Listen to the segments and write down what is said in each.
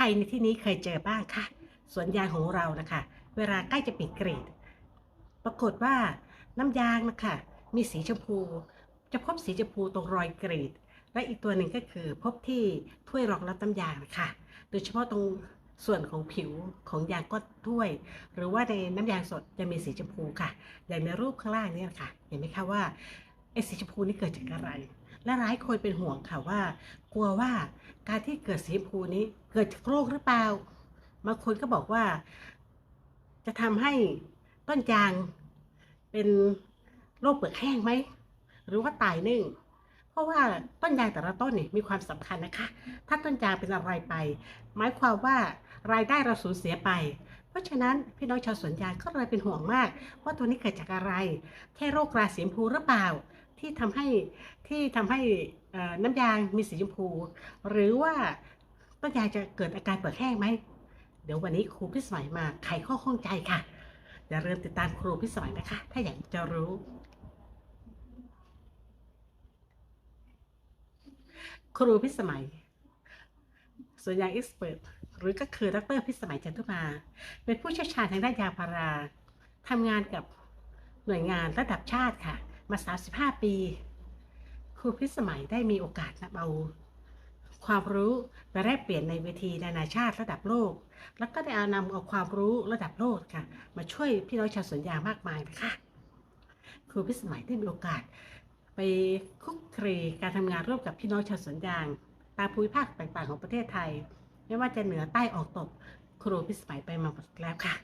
ใครในที่นี้เคยเจอบ้างคะสวนยางของเรานะคะ เวลาใกล้จะปิดกรีด ปรากฏว่าน้ำยางนะคะมีสีชมพู จะพบสีชมพูตรงรอยกรีด และอีกตัวหนึ่งก็คือพบที่ถ้วยรองรับน้ำยางนะคะโดยเฉพาะตรงส่วนของผิวของยางก้อนถ้วย หรือว่าในน้ำยางสดจะมีสีชมพูค่ะ อย่างในรูปข้างล่างนี่ค่ะ เห็นไหมคะว่าไอ้สีชมพูนี่เกิดจากอะไร และหลายคนเป็นห่วงค่ะว่า กลัวว่าการที่เกิดสีชมพูนี้เกิดจากโรคหรือเปล่าบางคนก็บอกว่า จะทำให้ต้นยางเป็นโรคเปลือกแห้งไหมหรือว่าตายนึ่ง เพราะว่าต้นยางแต่ละต้นนี่มีความสำคัญนะคะ ถ้าต้นยางเป็นอะไรไป หมายความว่ารายได้เราสูญเสียไป เพราะฉะนั้นพี่น้องชาวสวนยางก็เลยเป็นห่วงมาก ว่าตัวนี้เกิดจากอะไร แค่โรคราสีชมพูหรือเปล่า ที่ทำให้ที่ทำให้น้ำยางมีสีชมพู หรือว่าต้นยางจะเกิดอาการเปลือกแห้งไหม เดี๋ยววันนี้ครูพิสมัยมาไขข้อข้องใจค่ะอย่าลืมติดตามครูพิสมัยนะคะ ถ้าอยากจะรู้ครูพิสมัย ส่วนยางเอ็กซ์เพรสหรือก็คือดรพิสมัยจันทุมา เป็นผู้เชี่ยวชาญทางด้านยางพาราทำงานกับหน่วยงานระดับชาติค่ะ มา 35 ปี ครูพิสมัยได้มีโอกาสนำเอาความรู้ไปแลกเปลี่ยนในเวทีนานาชาติระดับโลก แล้วก็ได้เอานำเอาความรู้ระดับโลกค่ะ มาช่วยพี่น้องชาวสวนยางมากมายนะคะครูพิสมัยได้มีโอกาส ไปคุกคลีการทำงานร่วมกับพี่น้องชาวสวนยางตามภูมิภาคต่างๆของประเทศไทย ไม่ว่าจะเหนือใต้ออกตกครูพิสมัยไปมาหมดแล้วค่ะ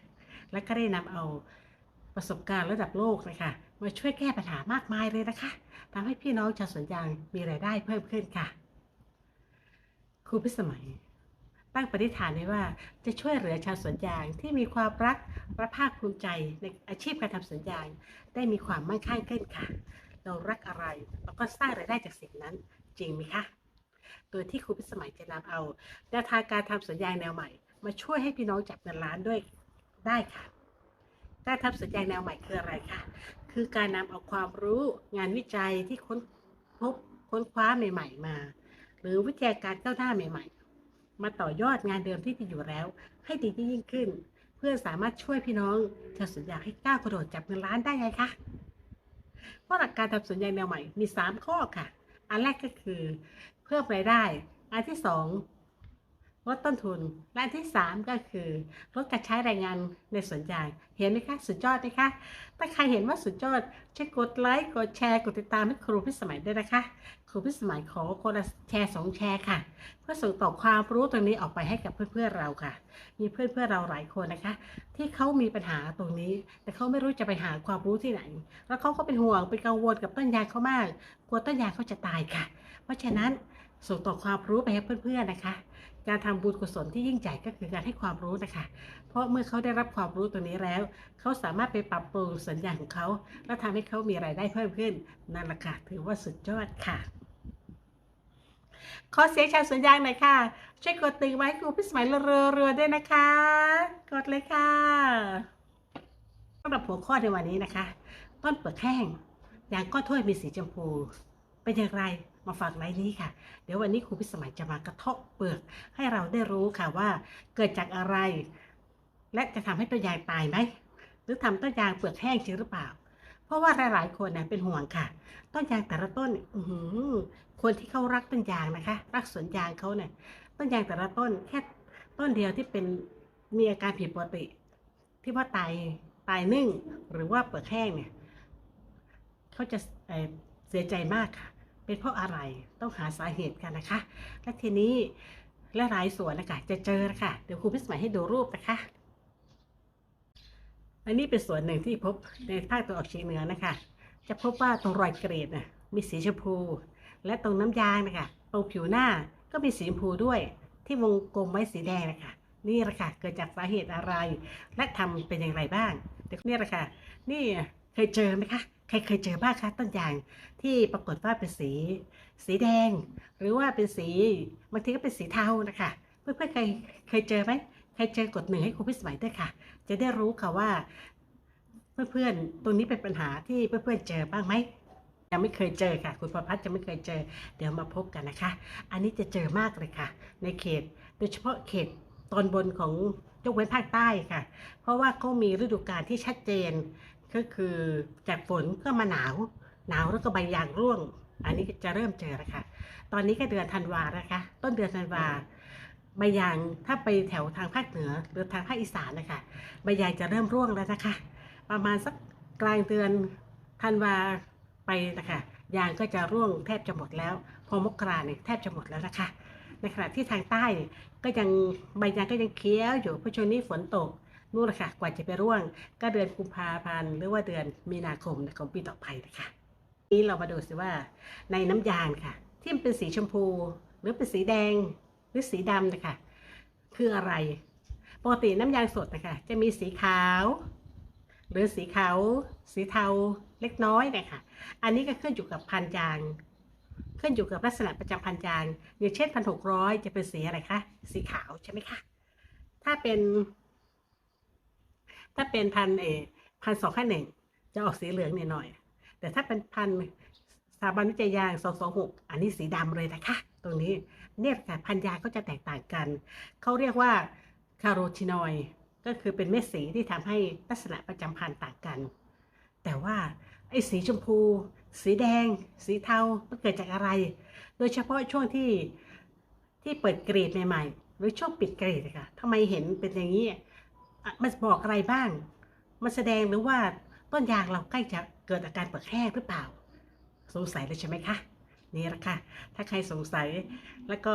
และก็ได้นำเอาประสบการณ์ระดับโลกนะคะ มาช่วยแก้ปัญหามากมายเลยนะคะทำให้พี่น้องชาวสวนยางมีรายได้เพิ่มขึ้นค่ะ ครูพิสมัย ตั้งปณิธานไว้ว่าจะช่วยเหลือชาวสวนยางที่มีความรักและภาคภูมิใจในอาชีพการทำสวนยาง ได้มีความมั่งคั่งขึ้นค่ะ เรารักอะไรเราก็สร้างรายได้จากสิ่งนั้นจริงไหมคะโดยที่ครูพิสมัยจะนำเอาแนวทางการทำสวนยางแนวใหม่ มาช่วยให้พี่น้องจับเงินล้านด้วยได้ค่ะการทำสวนยางแนวใหม่คืออะไรคะ คือการนำเอาความรู้งานวิจัยที่ค้นพบค้นคว้าใหม่ ๆ มา หรือวิทยาการก้าวหน้าใหม่ ๆ มาต่อยอดงานเดิมที่มีอยู่แล้ว ให้ดียิ่งขึ้น เพื่อสามารถช่วยพี่น้องชาวสวนยางให้ก้าวกระโดดจับเงินล้านได้ไงคะเพราะหลักการทำสวนยางแนวใหม่มี 3 ข้อค่ะ อันแรกก็คือ เพิ่มรายได้ อันที่ 2 ลดต้นทุนและที่ 3 ก็คือลดการใช้แรงงานในสวนยางเห็นไหมคะสุดยอดไหมคะถ้าใครเห็นว่าสุดยอดช่วยกดไลค์กดแชร์กดติดตามให้ครูพิสมัยด้วยนะคะ ครูพิสมัยขอคนละแชร์สองแชร์ค่ะ เพื่อส่งต่อความรู้ตรงนี้ออกไปให้กับเพื่อนๆเราค่ะ มีเพื่อนๆเราหลายคนนะคะ ที่เขามีปัญหาตรงนี้ แต่เขาไม่รู้จะไปหาความรู้ที่ไหน แล้วเขาก็เป็นห่วงเป็นกังวลกับต้นยางเขามากกลัวต้นยางเขาจะตายค่ะ เพราะฉะนั้นส่งต่อความรู้ไปให้เพื่อนๆนะคะ การทำบุญกุศลที่ยิ่งใหญ่ก็คือการให้ความรู้นะคะ เพราะเมื่อเขาได้รับความรู้ตรงนี้แล้ว เขาสามารถไปปรับปรุงสัญญาของเขา และทำให้เขามีรายได้เพิ่มขึ้นนั่นแหละค่ะถือว่าสุดยอดค่ะ ขอเสียงชาวสวนยางหน่อยค่ะ ช่วยกดติ่งไว้ให้ครูพิสมัยเรือๆด้วยนะคะ กดเลยค่ะสำหรับหัวข้อในวันนี้นะคะ ต้นเปลือกแห้งยางก้อนถ้วยมีสีชมพูเป็นอย่างไร มาฝากไลน์นี้ค่ะ เดี๋ยววันนี้ครูพิสมัยจะมากระเทาะเปลือกให้เราได้รู้ค่ะว่าเกิดจากอะไร และจะทำให้ต้นยางตายไหมหรือทำต้นยางเปลือกแห้งจริงหรือเปล่า เพราะว่าหลาย ๆ คนเนี่ยเป็นห่วงค่ะ ต้นยางแต่ละต้นเนี่ยอื้อหือคนที่เขารักต้นยางนะคะ รักสวนยางเขาเนี่ยต้นยางแต่ละต้นแค่ต้นเดียวที่เป็นมีอาการผิดปกติ ที่ว่าตายตายนึ่งหรือว่าเปลือกแห้งเนี่ยเขาจะเเสียใจมากค่ะ เป็นเพราะอะไรต้องหาสาเหตุกันนะคะ และทีนี้และหลายส่วนนะคะจะเจอนะคะเดี๋ยวครูพิสมัยให้ดูรูปนะคะอันนี้เป็นส่วนหนึ่งที่พบในภาคตะวันออกเฉียงเหนือนะคะ จะพบว่าตรงรอยเกรดนะมีสีชมพู และตรงน้ำยางนะคะตรงผิวหน้าก็มีสีชมพูด้วย ที่วงกลมไว้สีแดงนะคะนี่แหละค่ะเกิดจากสาเหตุอะไร และทำเป็นอย่างไรบ้างเดี๋ยวนี่แหละค่ะนี่เคยเจอไหมคะ ใครเคยเจอบ้างคะต้นยางที่ปรากฏว่าเป็นสี สีแดง หรือว่าเป็นสีบางทีก็เป็นสีเทานะคะเพื่อนๆเคยเคยเจอไหมใครเจอกดหนึ่งให้ครูพิสมัยด้วยค่ะ จะได้รู้ค่ะว่า เพื่อนๆตรงนี้เป็นปัญหาที่เพื่อนๆเจอบ้างไหมยังไม่เคยเจอค่ะ คุณปรพัฒน์จะไม่เคยเจอ เดี๋ยวมาพบกันนะคะ อันนี้จะเจอมากเลยค่ะ ในเขตโดยเฉพาะเขตตอนบนของยกเว้นภาคใต้ค่ะ เพราะว่าเขามีฤดูกาลที่ชัดเจน ก็คือจากฝนก็มาหนาว หนาวแล้วก็ใบยางร่วง อันนี้จะเริ่มเจอแล้วค่ะ ตอนนี้ก็เดือนธันวานะคะ ต้นเดือนธันวาใบยางถ้าไปแถวทางภาคเหนือหรือทางภาคอีสานนะคะใบยางจะเริ่มร่วงแล้วนะคะ ประมาณสักกลางเดือนธันวาไปนะคะยางก็จะร่วงแทบจะหมดแล้ว พอมกราเนี่ยแทบจะหมดแล้วนะคะ ในขณะที่ทางใต้เนี่ยก็ยังใบยางก็ยังเคี้ยวอยู่เพราะช่วงนี้ฝนตก นู่นแหละค่ะกว่าจะไปร่วงก็เดือนกุมภาพันธ์หรือว่าเดือนมีนาคมของปีต่อไปนะคะนี้เรามาดูสิว่าในน้ำยางค่ะ ที่มันเป็นสีชมพู หรือเป็นสีแดงหรือสีดำนะคะคืออะไรปกติน้ำยางสดนะคะจะมีสีขาว หรือสีขาวสีเทาเล็กน้อยนะคะอันนี้ก็ขึ้นอยู่กับพันยางขึ้นอยู่กับลักษณะประจำพันยางอย่างเช่นพันหกร้อยจะเป็นสีอะไรคะสีขาวใช่ไหมคะถ้าเป็น ถ้าเป็นพันเอพันสองห้าหนึ่งจะออกสีเหลืองหน่อยๆแต่ถ้าเป็นพันสถาบันวิจัยยางสองสองหกอันนี้สีดำเลยนะคะ ตรงนี้เนี่ยค่ะพันยาก็จะแตกต่างกัน เขาเรียกว่าคาโรทีนอยด์ก็คือเป็นเม็ดสีที่ทำให้ลักษณะประจำพันธุ์ต่างกัน แต่ว่าไอ้สีชมพู สีแดง สีเทา มันเกิดจากอะไร โดยเฉพาะช่วงที่ที่เปิดกรีดใหม่ๆ หรือช่วงปิดกรีดค่ะทำไมเห็นเป็นอย่างนี้ มันบอกอะไรบ้าง มันแสดงหรือว่าต้นยางเราใกล้จะเกิดอาการเปลือกแห้งหรือเปล่า สงสัยเลยใช่ไหมคะ นี่ละค่ะ ถ้าใครสงสัยแล้วก็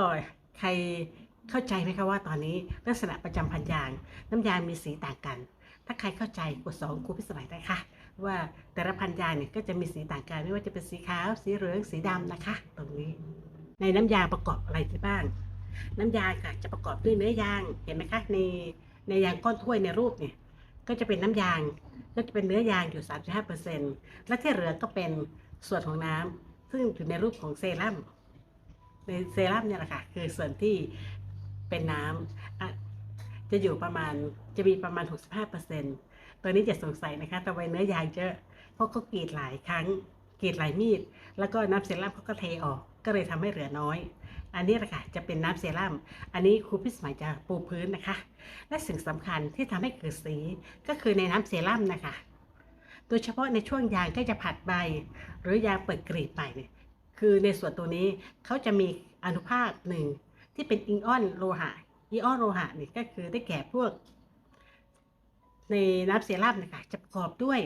ใครเข้าใจไหมคะว่าตอนนี้ลักษณะประจำพันยาง น้ำยางมีสีต่างกัน ถ้าใครเข้าใจกดสองครูพิสมัยได้ค่ะ ว่าแต่ละพันยางเนี่ยก็จะมีสีต่างกันไม่ว่าจะเป็นสีขาว สีเหลืองสีดำนะคะ ตรงนี้ ในน้ำยางประกอบอะไรที่บ้าง น้ำยางค่ะจะประกอบด้วยเนื้อยางเห็นไหมคะใน ในยางก้อนถ้วยในรูปเนี่ยก็จะเป็นน้ำยาง ก็จะเป็นเนื้อยางอยู่ 35%และที่เหลือก็เป็นส่วนของน้ำซึ่งอยู่ในรูปของเซรั่มในเซรั่มเนี่ยแหละค่ะคือส่วนที่เป็นน้ำอะจะอยู่ประมาณจะมีประมาณ 65%ตัวนี้จะสงสัยนะคะแต่ไวเนื้อยางเยอะเพราะเขากรีดหลายครั้งกรีดหลายมีด แล้วก็น้ำเซรั่มเขาก็เทออก ก็เลยทำให้เหลือน้อย อันนี้แหละค่ะจะเป็นน้ำเซรั่ม อันนี้ครูพิสมัยจะปูพื้นนะคะ และสิ่งสำคัญที่ทำให้เกิดสีก็คือในน้ำเซรั่มนะคะ โดยเฉพาะในช่วงยางใกล้จะผัดใบ หรือยางเปิดกรีดใหม่เนี่ยคือในส่วนตัวนี้เขาจะมีอนุภาคหนึ่งที่เป็นอิงออนโลหะอิงออนโลหะนี่ก็คือได้แก่พวก ในน้ำเซรั่มนะคะจะประกอบด้วย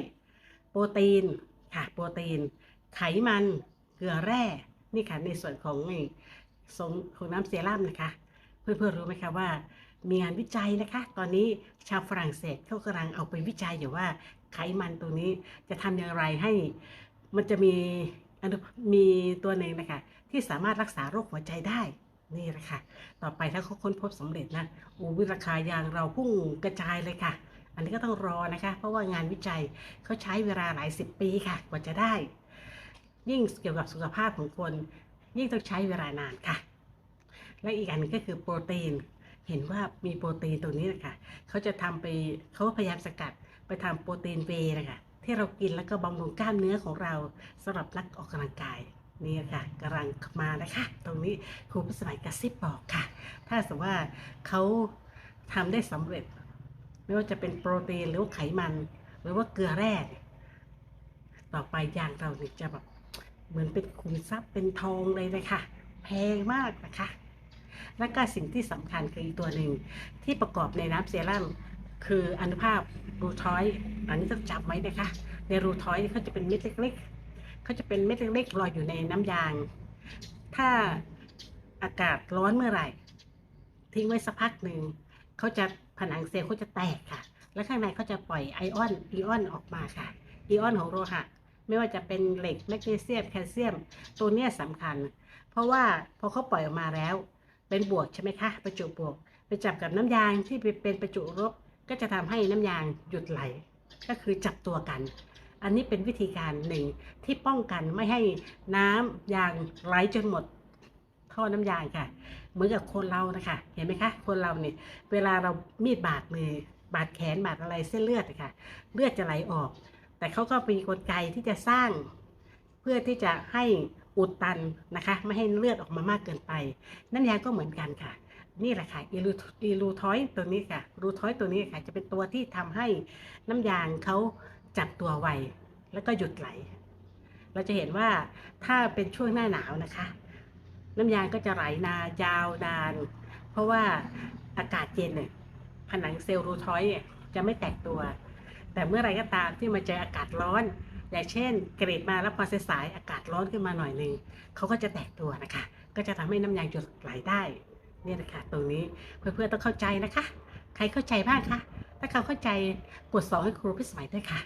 โปรตีนค่ะโปรตีน ไขมันเกลือแร่นี่ค่ะในส่วนของ สงของน้ำเซรั่มนะคะ เพื่อนๆรู้ไหมคะว่า มีงานวิจัยนะคะ ตอนนี้ชาวฝรั่งเศสเขากำลังเอาไปวิจัยอยู่ว่าไขมันตรงนี้จะทำอย่างไรให้มันจะมีอนุมีตัวหนึ่งนะคะ ที่สามารถรักษาโรคหัวใจได้นี่แหละค่ะ ต่อไปถ้าเขาค้นพบสำเร็จนะอูวิราคายางเราพุ่งกระจายเลยค่ะ อันนี้ก็ต้องรอนะคะ เพราะว่างานวิจัยเขาใช้เวลาหลายสิบปีค่ะ กว่าจะได้ ยิ่งเกี่ยวกับสุขภาพของคน ยิ่งต้องใช้เวลานานค่ะ และอีกอันก็คือโปรตีน เห็นว่ามีโปรตีนตรงนี้นะคะเขาจะทำไปเขาพยายามสกัดไปทำโปรตีนเวนะคะที่เรากินแล้วก็บำรุงกล้ามเนื้อของเราสำหรับนักออกกำลังกายนี่ค่ะกำลังมานะคะ ตรงนี้ครูพิสมัยกระซิบบอกค่ะ ถ้าสมมติว่าเขาทำได้สำเร็จ ไม่ว่าจะเป็นโปรตีนหรือว่าไขมัน หรือว่าเกลือแร่ต่อไปยางเราจะแบบ เหมือนเป็นขุมทรัพย์เป็นทองเลยนะคะแพงมากนะคะ และก็สิ่งที่สำคัญคืออีกตัวหนึ่งที่ประกอบในน้ำเซรั่มคืออนุภาครูทอยด์อันนี้ต้องจำไว้นะคะ ในรูทอยด์เขาจะเป็นเม็ดเล็กๆเขาจะเป็นเม็ดเล็กๆลอยอยู่ในน้ำยาง ถ้าอากาศร้อนเมื่อไหร่ ทิ้งไว้สักพักหนึ่งเขาจะผนังเซลล์เขาจะแตกค่ะ และข้างในเขาจะปล่อยไอออนอีออนออกมาค่ะอีออนของโลหะ ไม่ว่าจะเป็นเหล็กแมกนีเซียมแคลเซียม ตัวเนี้ยสำคัญ เพราะว่าพอเขาปล่อยออกมาแล้ว เป็นบวกใช่ไหมคะประจุบวก ไปจับกับน้ำยางที่เป็นประจุลบก็จะทำให้น้ำยางหยุดไหล ก็คือจับตัวกัน อันนี้เป็นวิธีการหนึ่งที่ป้องกันไม่ให้น้ำยางไหลจนหมดท่อน้ำยางค่ะ เหมือนกับคนเรานะคะเห็นไหมคะ คนเราเนี่ยเวลาเรามีดบาดมือบาดแขนบาดอะไรเส้นเลือดนะคะเลือดจะไหลออก แต่เขาก็มีกลไกที่จะสร้าง เพื่อที่จะให้อุดตันนะคะ ไม่ให้เลือดออกมามากเกินไปน้ำยางก็เหมือนกันค่ะ นี่แหละค่ะอีรูอีรูทอยตัวนี้ค่ะ รูทอยตัวนี้ค่ะ จะเป็นตัวที่ทำให้น้ำยางเขาจับตัวไวแล้วก็หยุดไหล เราจะเห็นว่าถ้าเป็นช่วงหน้าหนาวนะคะ น้ำยางก็จะไหลนายาวนาน เพราะว่าอากาศเย็นเนี่ยผนังเซลล์รูทอยจะไม่แตกตัว แต่เมื่อไรก็ตามที่มาเจออากาศร้อน อย่างเช่นเกรดมาแล้วพอสายอากาศร้อนขึ้นมาหน่อยหนึ่งเขาก็จะแตกตัวนะคะ ก็จะทำให้น้ำยางหยุดไหลได้เนี่ยนะคะตรงนี้เพื่อนๆต้องเข้าใจนะคะ ใครเข้าใจบ้างคะถ้าเขาเข้าใจกดสองให้ครูพิสมัยด้วยค่ะ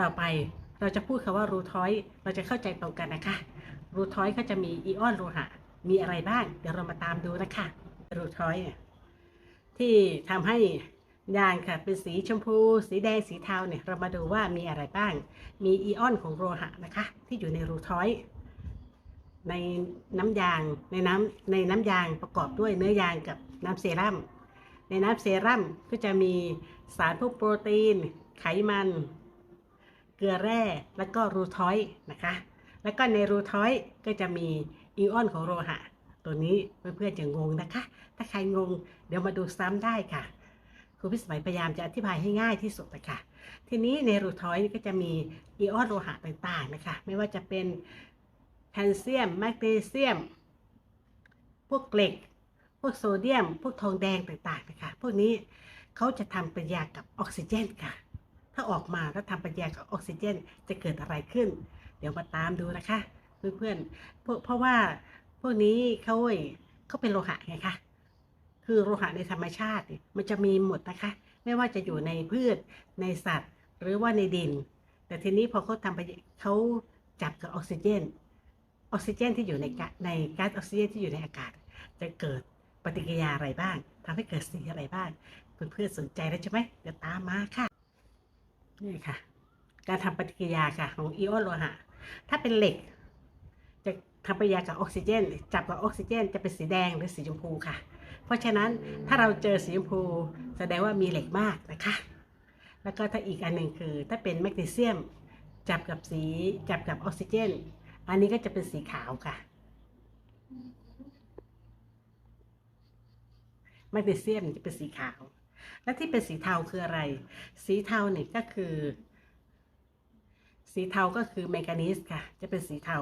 ต่อไปเราจะพูดคำว่ารูทอยเราจะเข้าใจตรงกันนะคะ รูทอยก็จะมีอีออนโลหะ มีอะไรบ้าง เดี๋ยวเรามาตามดูนะคะ รูทอยเนี่ยที่ทำให้ ยางค่ะ เป็นสีชมพู สีแดง สีเทาเนี่ย เรามาดูว่ามีอะไรบ้าง มีอีออนของโลหะนะคะ ที่อยู่ในรูทอยในน้ำยาง ในน้ำในน้ำยางประกอบด้วยเนื้อยางกับน้ำเซรั่ม ในน้ำเซรั่มก็จะมีสารพวกโปรตีน ไขมัน เกลือแร่ แล้วก็รูทอยนะคะ แล้วก็ในรูทอยก็จะมีอิออนของโลหะ ตัวนี้เพื่อนๆจะงงนะคะ ถ้าใครงงเดี๋ยวมาดูซ้ำได้ค่ะ ครูพิสมัยพยายามจะอธิบายให้ง่ายที่สุดนะคะทีนี้ในรูทอยก็จะมีอิออนโลหะต่างๆนะคะ ไม่ว่าจะเป็นแคลเซียมแมกนีเซียม พวกเหล็ก พวกโซเดียม พวกทองแดงต่างๆนะคะ พวกนี้เขาจะทำปฏิกิริยากับออกซิเจนค่ะ ถ้าออกมาแล้วทำปฏิกิริยากับออกซิเจนจะเกิดอะไรขึ้น เดี๋ยวมาตามดูนะคะ เพื่อนๆเพราะว่าพวกนี้เขาเขาเป็นโลหะไงคะ คือโลหะในธรรมชาติเนี่ยมันจะมีหมดนะคะ ไม่ว่าจะอยู่ในพืชในสัตว์ หรือว่าในดิน แต่ทีนี้พอเขาทำปฏิเขาจับกับออกซิเจน ออกซิเจนที่อยู่ในกาในก๊าซออกซิเจนที่อยู่ในอากาศ จะเกิดปฏิกิริยาอะไรบ้างทำให้เกิดสีอะไรบ้างเพื่อนๆสนใจแล้วใช่ไหมเดี๋ยวตามมาค่ะนี่ค่ะ การทำปฏิกิริยาค่ะ ของอิออนโลหะ ถ้าเป็นเหล็ก จะทำปฏิกิริยากับออกซิเจน จับกับออกซิเจน จะเป็นสีแดงหรือสีชมพูค่ะ เพราะฉะนั้นถ้าเราเจอสีชมพูแสดงว่ามีเหล็กมากนะคะ แล้วก็ถ้าอีกอันหนึ่งคือ ถ้าเป็นแมกนีเซียมจับกับสีจับกับออกซิเจน อันนี้ก็จะเป็นสีขาวค่ะแมกนีเซียมจะเป็นสีขาว และที่เป็นสีเทาคืออะไร สีเทาเนี่ยก็คือ สีเทาก็คือแมงกานีสค่ะ จะเป็นสีเทา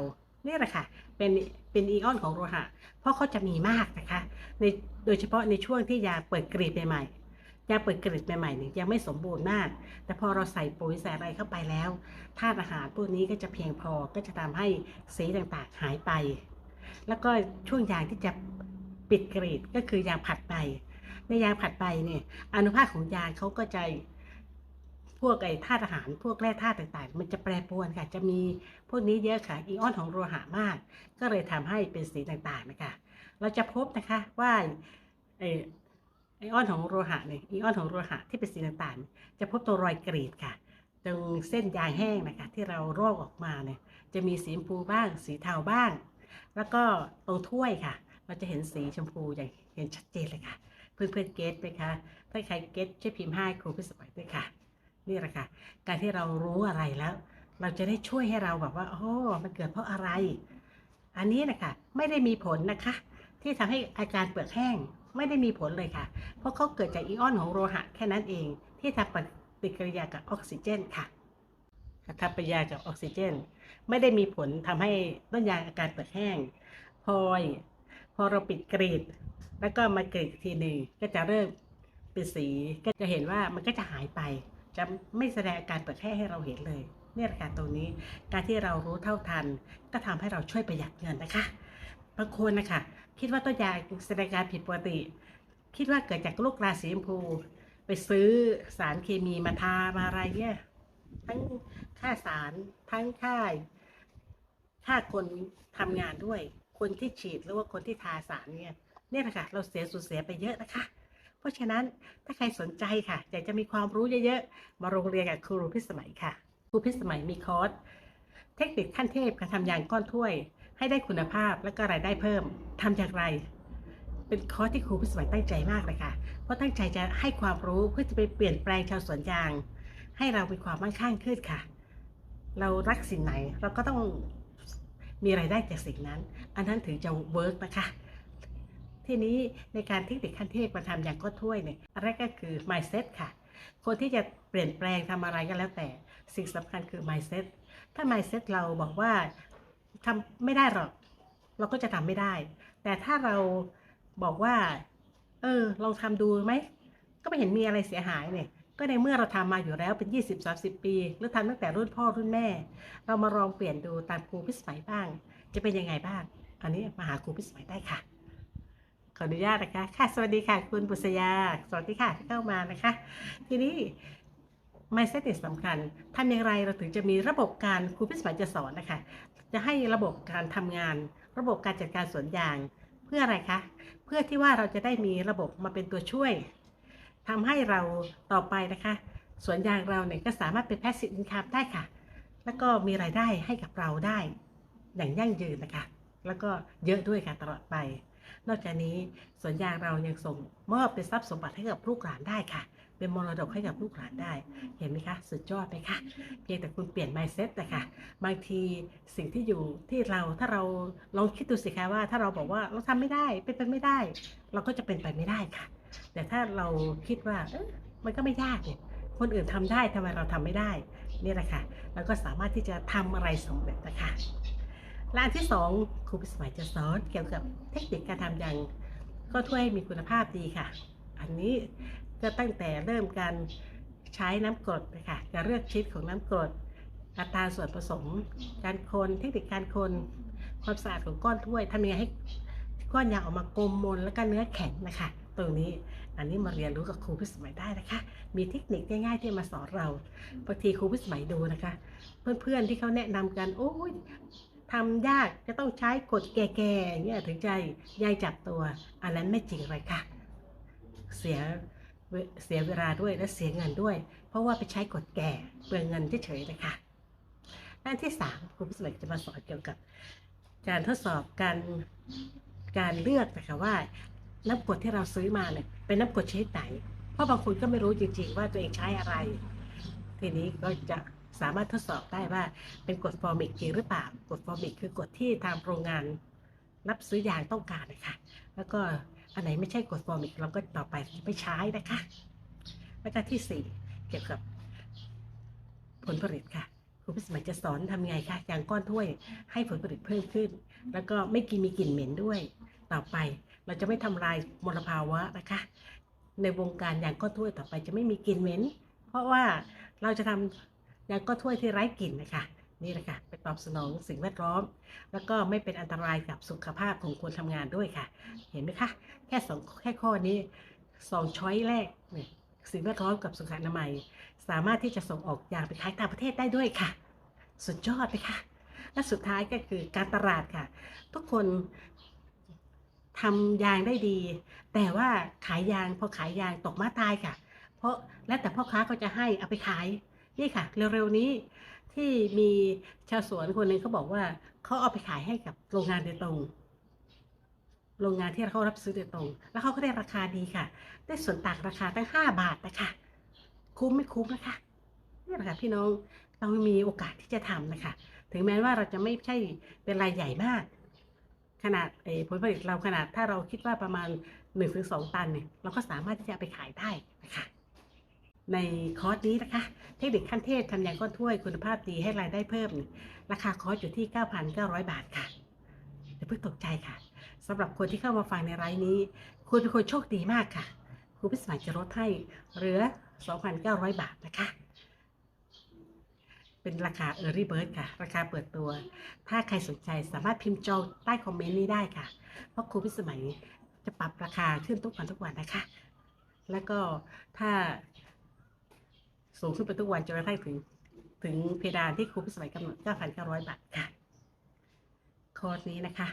นี่แหละค่ะ เป็นเป็นอีออนของโลหะ เพราะเขาจะมีมากนะคะในโดยเฉพาะในช่วงที่ยาเปิดกรีดใหม่ๆยาเปิดกรีดใหม่ๆเนี่ยยังไม่สมบูรณ์มาก แต่พอเราใส่ปุ๋ยใส่อะไรเข้าไปแล้วธาตุอาหารพวกนี้ก็จะเพียงพอก็จะทำให้สีต่างๆหายไป แล้วก็ช่วงยางที่จะปิดกรีดก็คือยางผัดใบในยางผัดใบเนี่ยอนุภาคของยางเขาก็จะ พวกไอ้ธาตุอาหารพวกแร่ธาตุต่างๆ มันจะแปรปรวนค่ะ จะมีพวกนี้เยอะค่ะอีออนของโลหะมาก ก็เลยทำให้เป็นสีต่างๆนะคะ เราจะพบนะคะว่าไอ้ไอออนของโลหะเนี่ยอีออนของโลหะที่เป็นสีต่างๆ จะพบตัวรอยกรีดค่ะ ตรงเส้นยางแห้งนะคะที่เรารอกออกมาเนี่ยจะมีสีชมพูบ้าง สีเทาบ้าง แล้วก็ตรงถ้วยค่ะ เราจะเห็นสีชมพูอย่างเห็นชัดเจนเลยค่ะ เพื่อนๆเก็ตไหมคะ ถ้าใครเก็ตช่วยพิมพ์ให้ครูพิสมัยด้วยค่ะ นี่แหละค่ะ การที่เรารู้อะไรแล้ว เราจะได้ช่วยให้เราแบบว่า โอ้ มันเกิดเพราะอะไร อันนี้นะคะไม่ได้มีผลนะคะ ที่ทำให้อาการเปลือกแห้งไม่ได้มีผลเลยค่ะ เพราะเขาเกิดจากอิออนของโลหะแค่นั้นเอง ที่ทำปฏิกิริยากับออกซิเจนค่ะทำปฏิกิริยากับออกซิเจน ไม่ได้มีผลทำให้ต้นยางอาการเปลือกแห้ง พอยพอเราปิดกรีด แล้วก็มากรีดทีหนึ่งก็จะเริ่มเป็นสีก็จะเห็นว่ามันก็จะหายไป จะไม่แสดงอาการเปิดแห้ให้เราเห็นเลยเนี่ยแหละค่ะตรงนี้การที่เรารู้เท่าทัน ก็ทำให้เราช่วยประหยัดเงินนะคะบางคนนะคะคิดว่าต้นยางแสดงการผิดปกติ คิดว่าเกิดจากลูกราสีชมพู ไปซื้อสารเคมีมาทามาอะไรเนี่ยทั้งค่าสารทั้งค่าค่าคนทำงานด้วย คนที่ฉีดหรือว่าคนที่ทาสารเนี่ยเนี่ยแหละค่ะเราเสียสูญเสียไปเยอะนะคะเพ ราะฉะนั้นถ้าใครสนใจค่ะอยากจะมีความรู้เยอะๆ มาโรงเรียนกับครูพิสมัยค่ะ ครูพิสมัยมีคอร์สเทคนิคขั้นเทพการทำยางก้อนถ้วย ให้ได้คุณภาพและก็รายได้เพิ่มทำอย่างไร เป็นคอร์สที่ครูพิสมัยตั้งใจมากเลยค่ะ เพราะตั้งใจจะให้ความรู้เพื่อจะไปเปลี่ยนแปลงชาวสวนยาง ให้เรามีความมั่งคั่งขึ้นค่ะ เรารักสิ่งไหนเราก็ต้องมีรายได้จากสิ่งนั้น อันนั้นถึงจะเวิร์กนะคะ ทีนี้ในการเทคนิคขั้นเทพมาทำอย่างก้นถ้วยเนี่ยอันแรก็คือ mindset ค่ะ คนที่จะเปลี่ยนแปลงทำอะไรก็แล้วแต่ สิ่งสำคัญคือ mindset ถ้า mindset เราบอกว่าทำไม่ได้หรอก เราก็จะทำไม่ได้ แต่ถ้าเราบอกว่า เออลองทำดูไหม ก็ไม่เห็นมีอะไรเสียหายเนี่ยก็ในเมื่อเราทำมาอยู่แล้วเป็น 20-30 ปี หรือทำตั้งแต่รุ่นพ่อรุ่นแม่ เรามาลองเปลี่ยนดูตามครูพิสมัยบ้าง จะเป็นยังไงบ้าง อันนี้มาหาครูพิสมัยได้ค่ะ ขออนุญาตนะคะ ค่ะ สวัสดีค่ะ คุณบุษยา สวัสดีค่ะที่เข้ามานะคะ ทีนี้ mindset เนี่ยสำคัญทำอย่างไรเราถึงจะมีระบบการครูพิสมัยจะสอนนะคะ จะให้ระบบการทำงาน ระบบการจัดการสวนยาง เพื่ออะไรคะ เพื่อที่ว่าเราจะได้มีระบบมาเป็นตัวช่วยทำให้เราต่อไปนะคะ สวนยางเราเนี่ยก็สามารถเป็น passive income ได้ค่ะ แล้วก็มีรายได้ให้กับเราได้อย่างยั่งยืนนะคะ แล้วก็เยอะด้วยค่ะตลอดไป นอกจากนี้สวนยางเรายังส่งมอบเป็นทรัพย์สมบัติให้กับลูกหลานได้ค่ะ เป็นมรดกให้กับลูกหลานได้ เห็นไหมคะ สุดยอดไหมคะเพียงแต่คุณเปลี่ยน mindset นะคะบางทีสิ่งที่อยู่ที่เราถ้าเราลองคิดดูสิคะว่า ถ้าเราบอกว่าเราทำไม่ได้เป็นไปไม่ได้ เราก็จะเป็นไปไม่ได้ค่ะ แต่ถ้าเราคิดว่ามันก็ไม่ยากเนี่ยคนอื่นทำได้ทำไมเราทำไม่ได้ นี่แหละค่ะเราก็สามารถที่จะทำอะไรสำเร็จนะคะ และอันที่สองครูพิสมัยจะสอนเกี่ยวกับเทคนิคการทำอย่างก็ถ้วยมีคุณภาพดีค่ะ อันนี้ก็ตั้งแต่เริ่มการใช้น้ำกรดนะคะการเลือกชนิดของน้ำกรดอัตราส่วนผสม การคนเทคนิคการคนความสะอาดของก้อนถ้วยทำยังไงให้ก้อนยางออกมากลมมนแล้วก็เนื้อแข็งนะคะตรงนี้อันนี้มาเรียนรู้กับครูพิสมัยได้นะคะ มีเทคนิคง่ายๆที่มาสอนเราบางทีครูพิสมัยดูนะคะ เพื่อนๆที่เขาแนะนำกันโอ้ย ทำยากจะต้องใช้กดแก่ๆเงี้ยถึงใจยายจับตัว อันนั้นไม่จริงเลยค่ะ เสียเสียเวลาด้วยและเสียเงินด้วย เพราะว่าไปใช้กดแก่เปลืองเงินเฉยๆนะคะด้านที่สามครูพิสมัยจะมาสอนเกี่ยวกับการทดสอบการการเลือกนะคะว่าน้ำกรดที่เราซื้อมาเนี่ยเป็นน้ำกรดชนิดไหน เพราะบางคนก็ไม่รู้จริงๆ ว่าตัวเองใช้อะไร ทีนี้ก็จะ สามารถทดสอบได้ว่าเป็นกรดฟอร์มิกจริงหรือเปล่ากรดฟอร์มิกคือกรดที่ทางโรงงานรับซื้อยางต้องการนะคะ แล้วก็อันไหนไม่ใช่กรดฟอร์มิกเราก็ต่อไปไม่ใช้นะคะ แล้วก็ที่สี่เกี่ยวกับผลผลิตค่ะครูพิสมัยจะสอนทำไงคะยางก้อนถ้วยให้ผลผลิตเพิ่มขึ้น แล้วก็ไม่กินมีกลิ่นเหม็นด้วย ต่อไปเราจะไม่ทำลายมลภาวะนะคะ ในวงการยางก้อนถ้วยต่อไปจะไม่มีกลิ่นเหม็น เพราะว่าเราจะทำ ยางก้อนถ้วยที่ไร้กลิ่นนะคะนี่แหละค่ะไปตอบสนองสิ่งแวดล้อม แล้วก็ไม่เป็นอันตรายกับสุขภาพของคนทำงานด้วยค่ะ เห็นไหมคะ แค่สองแค่ข้อนี้สองช้อยแรกเนี่ยสิ่งแวดล้อมกับสุขอนามัย สามารถที่จะส่งออกอยางไปขายต่างประเทศได้ด้วยค่ะ สุดยอดเลยค่ะและสุดท้ายก็คือการตลาดค่ะ ทุกคนทำยางได้ดี แต่ว่าขายยางพอขายยางตกมาตายค่ะ เพราะแล้วแต่พ่อค้าก็จะให้เอาไปขาย นี่ค่ะ เร็วๆนี้ที่มีชาวสวนคนหนึ่งเขาบอกว่าเขาเอาไปขายให้กับโรงงานโดยตรง โรงงานที่เขารับซื้อโดยตรง แล้วเขาก็ได้ราคาดีค่ะ ได้ส่วนต่างราคาตั้งห้าบาทนะคะคุ้มไม่คุ้มนะคะนี่แหละค่ะพี่น้องเรามีโอกาสที่จะทำนะคะ ถึงแม้ว่าเราจะไม่ใช่เป็นรายใหญ่มาก ขนาดผลผลิตเราขนาดถ้าเราคิดว่าประมาณ1-2ตันเนี่ยเราก็สามารถที่จะไปขายได้นะคะ ในคอร์สนี้นะคะ เทคนิคขั้นเทพทำยางก้อนถ้วยคุณภาพดีให้รายได้เพิ่ม ราคาคอร์สอยู่ที่ 9,900 บาทค่ะอย่าเพิ่งตกใจค่ะสำหรับคนที่เข้ามาฟังในไลน์นี้ คุณเป็นคนโชคดีมากค่ะครูพิสมัยจะลดให้เหลือ 2,900 บาทนะคะ เป็นราคา Early Bird ค่ะ ราคาเปิดตัว ถ้าใครสนใจสามารถพิมพ์จองใต้คอมเมนต์นี้ได้ค่ะ เพราะครูพิสมัยจะปรับราคาขึ้นทุกวันทุกวันนะคะ แล้วก็ถ้า สูงขึ้นไปทุกวันจนกระทั่งถึง ถึงเพดานที่ครูพิสมัยกำหนด 9,900 บาทค่ะ คอร์สนี้นะคะ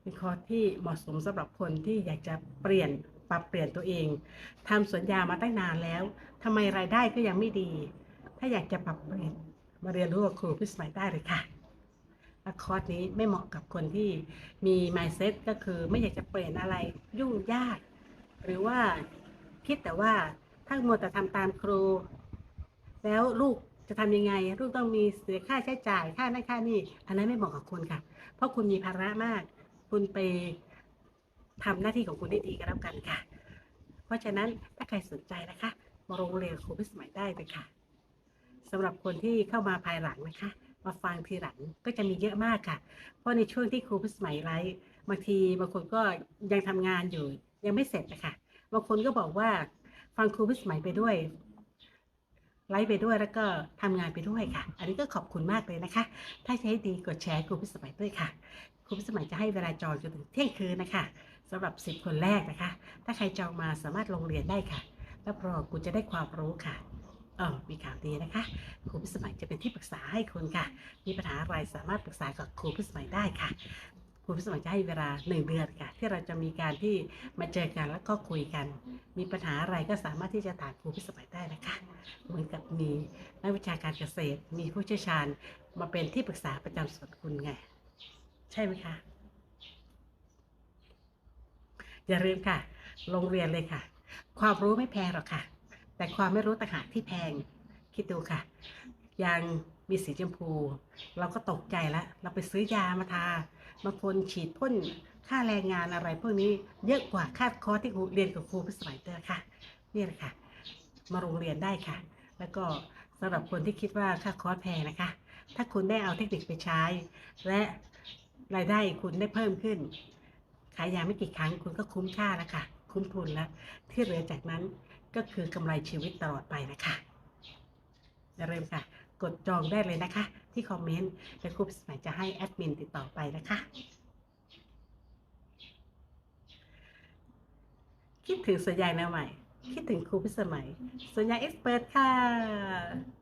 เป็นคอร์สที่เหมาะสมสำหรับคนที่อยากจะเปลี่ยนปรับเปลี่ยนตัวเองทำสวนยางมาตั้งนานแล้วทำไมรายได้ก็ยังไม่ดี ถ้าอยากจะปรับเปลี่ยนมาเรียนรู้กับครูพิสมัยได้เลยค่ะและคอร์สนี้ไม่เหมาะกับคนที่มี mindset ก็คือไม่อยากจะเปลี่ยนอะไรยุ่งยาก หรือว่าคิดแต่ว่าถ้ามัวแต่ทำตามครู แล้วลูกจะทำยังไง ลูกต้องมีเสียค่าใช้จ่ายค่านั่นค่านี่อันนั้นไม่เหมาะกับคุณค่ะ เพราะคุณมีภาระมาก คุณไปทำหน้าที่ของคุณได้ดีก็แล้วกันค่ะ เพราะฉะนั้นถ้าใครสนใจนะคะมาโรงเรียนครูพิสมัยได้เลยค่ะสำหรับคนที่เข้ามาภายหลังนะคะ มาฟังทีหลังก็จะมีเยอะมากค่ะ เพราะในช่วงที่ครูพิสมัยไลฟ์บางทีบางคนก็ยังทำงานอยู่ยังไม่เสร็จนะคะบางคนก็บอกว่าฟังครูพิสมัยไปด้วย ไลฟ์ไปด้วยแล้วก็ทำงานไปด้วยค่ะ อันนี้ก็ขอบคุณมากเลยนะคะ ถ้าใช้ดีกดแชร์ครูพิสมัยด้วยค่ะครูพิสมัยจะให้เวลาจองจนถึงเที่ยงคืนนะคะสำหรับ 10 คนแรกนะคะ ถ้าใครจองมาสามารถลงเรียนได้ค่ะรับรองคุณจะได้ความรู้ค่ะเออมีข่าวดีนะคะ ครูพิสมัยจะเป็นที่ปรึกษาให้คุณค่ะ มีปัญหาอะไรสามารถปรึกษากับครูพิสมัยได้ค่ะ รูพิสมัยจะให้เวลาหนึ่งเดือนค่ะ ที่เราจะมีการที่มาเจอกันแล้วก็คุยกัน มีปัญหาอะไรก็สามารถที่จะถามครูพิสมัยได้นะคะ เหมือนกับมีนักวิชาการเกษตร มีผู้เชี่ยวชาญมาเป็นที่ปรึกษาประจำส่วนคุณไง ใช่ไหมคะ อย่าลืมค่ะ โรงเรียนเลยค่ะ ความรู้ไม่แพงหรอกค่ะ แต่ความไม่รู้ต่างหากที่แพง คิดดูค่ะยาง มีสีชมพู เราก็ตกใจแล้ว เราไปซื้อยามาทาบางคนฉีดพ่นค่าแรงงานอะไรพวกนี้เยอะกว่าค่าคอร์สที่เรียนกับครูพิสมัยเตอร์ค่ะนี่แหละค่ะ มาโรงเรียนได้ค่ะ แล้วก็สำหรับคนที่คิดว่าค่าคอร์สแพงนะคะ ถ้าคุณได้เอาเทคนิคไปใช้ และรายได้คุณได้เพิ่มขึ้น ขายยาไม่กี่ครั้งคุณก็คุ้มค่าแล้วค่ะ คุ้มทุนแล้ว ที่เหลือจากนั้นก็คือกำไรชีวิตตลอดไปนะคะอย่าลืมค่ะ กดจองได้เลยนะคะ ที่คอมเมนต์และครูพิสมัยจะให้แอดมินติดต่อไปนะคะคิดถึงสัญญาณแนวใหม่ คิดถึงครูพิสมัย สัญญาเอ็กซ์เพรสค่ะ